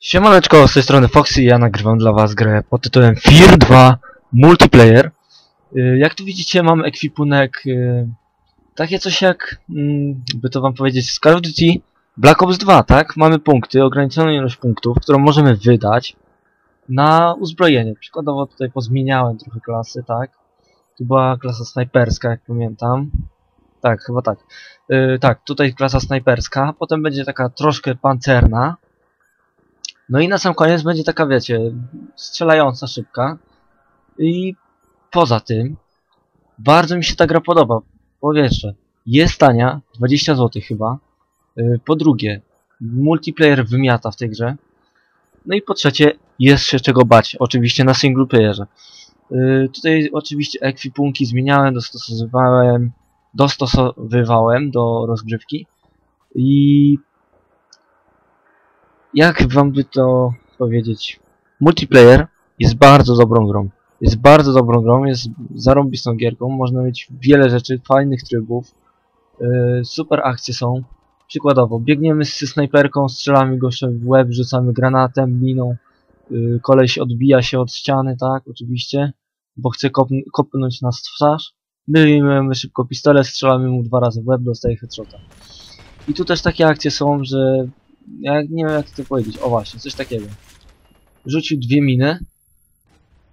Siemaneczko, z tej strony Foxy ja nagrywam dla was grę pod tytułem Fear 2 Multiplayer. Y, Jak tu widzicie mam ekwipunek y, takie coś jak, mm, by to wam powiedzieć, z Call of Duty Black Ops 2, tak? Mamy punkty, ograniczoną ilość punktów, którą możemy wydać na uzbrojenie. Przykładowo tutaj pozmieniałem trochę klasy, tak? Tu była klasa snajperska, jak pamiętam. Tak, chyba tak. Y, tak, tutaj klasa snajperska, potem będzie taka troszkę pancerna. No i na sam koniec będzie taka, wiecie, strzelająca szybka. I poza tym, bardzo mi się ta gra podoba. Po pierwsze, jest tania, 20 zł chyba. Yy, Po drugie, multiplayer wymiata w tej grze. No i po trzecie, jest się czego bać, oczywiście na single playerze. Yy, tutaj oczywiście ekwipunki zmieniałem, dostosowywałem, dostosowywałem do rozgrywki. I jak wam by to powiedzieć? Multiplayer jest bardzo dobrą grą. Jest bardzo dobrą grą, jest zarąbistą gierką, można mieć wiele rzeczy, fajnych trybów, yy, super akcje są. Przykładowo, biegniemy z snajperką, strzelamy go w łeb, rzucamy granatem, miną, yy, koleś odbija się od ściany, tak, oczywiście, bo chce kop kopnąć nas w twarz. Wyjmujemy szybko pistolet, strzelamy mu dwa razy w łeb, dostaje headshota. I tu też takie akcje są, że ja nie wiem jak to powiedzieć. O właśnie, coś takiego. Rzucił dwie miny,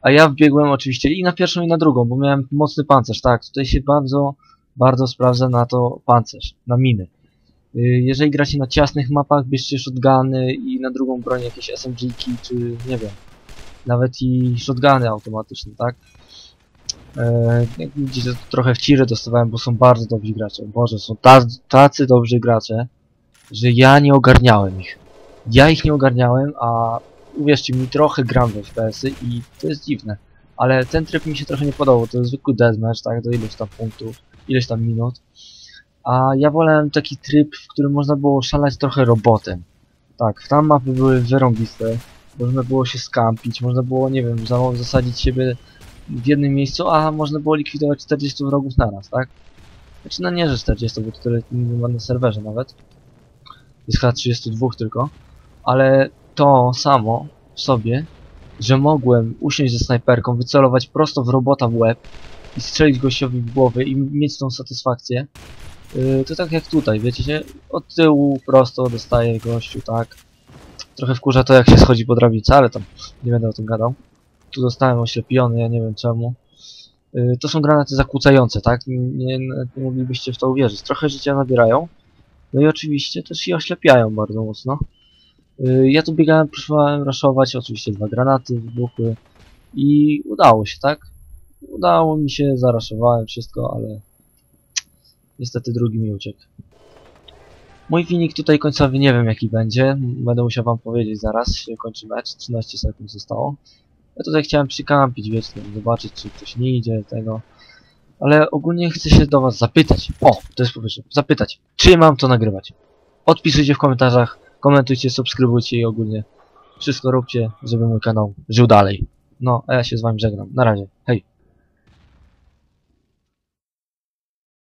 a ja wbiegłem oczywiście i na pierwszą i na drugą, bo miałem mocny pancerz, tak, tutaj się bardzo, bardzo sprawdza na to pancerz, na miny. Y, Jeżeli gracie na ciasnych mapach, bierzcie shotguny i na drugą broń jakieś SMG-ki, czy nie wiem, nawet i shotguny automatyczne, tak? E, jak widzicie, trochę w ciry dostawałem, bo są bardzo dobrzy gracze. Boże, są tacy dobrzy gracze, że ja nie ogarniałem ich. Ja ich nie ogarniałem, a uwierzcie mi, trochę gram w FPS-y i to jest dziwne. Ale ten tryb mi się trochę nie podobał, to jest zwykły deathmatch, tak, do ileś tam punktów, ileś tam minut. A ja wolałem taki tryb, w którym można było szalać trochę robotem. Tak, tam mapy były wyrąbiste, można było się skampić, można było, nie wiem, za- zasadzić siebie w jednym miejscu, a można było likwidować 40 wrogów naraz, tak? Znaczy, no nie, że 40, bo tyle nie ma na serwerze nawet jest chyba 32 tylko, ale to samo w sobie, że mogłem usiąść ze snajperką, wycelować prosto w robota w łeb i strzelić gościowi w głowę i mieć tą satysfakcję, yy, to tak jak tutaj, wiecie, się od tyłu prosto dostaje gościu, tak. Trochę wkurza to jak się schodzi po drabnicy, ale tam nie będę o tym gadał. Tu zostałem oślepiony, ja nie wiem czemu. Yy, to są granaty zakłócające, tak? Nie, nie, nie moglibyście w to uwierzyć. Trochę życia nabierają, no i oczywiście też i oślepiają bardzo mocno. Yy, ja tu biegałem, próbowałem raszować, oczywiście dwa granaty wybuchły i udało się, tak? Udało mi się, zaraszowałem wszystko, ale niestety drugi mi uciekł. Mój wynik tutaj końcowy nie wiem jaki będzie, będę musiał wam powiedzieć zaraz, się kończy mecz, 13 sekund zostało. Ja tutaj chciałem przykampić, wiecie, zobaczyć czy ktoś nie idzie tego. Ale ogólnie chcę się do was zapytać. O, to jest po zapytać. Czy mam to nagrywać? Odpisujcie w komentarzach, komentujcie, subskrybujcie i ogólnie wszystko róbcie, żeby mój kanał żył dalej. No, a ja się z wami żegnam. Na razie.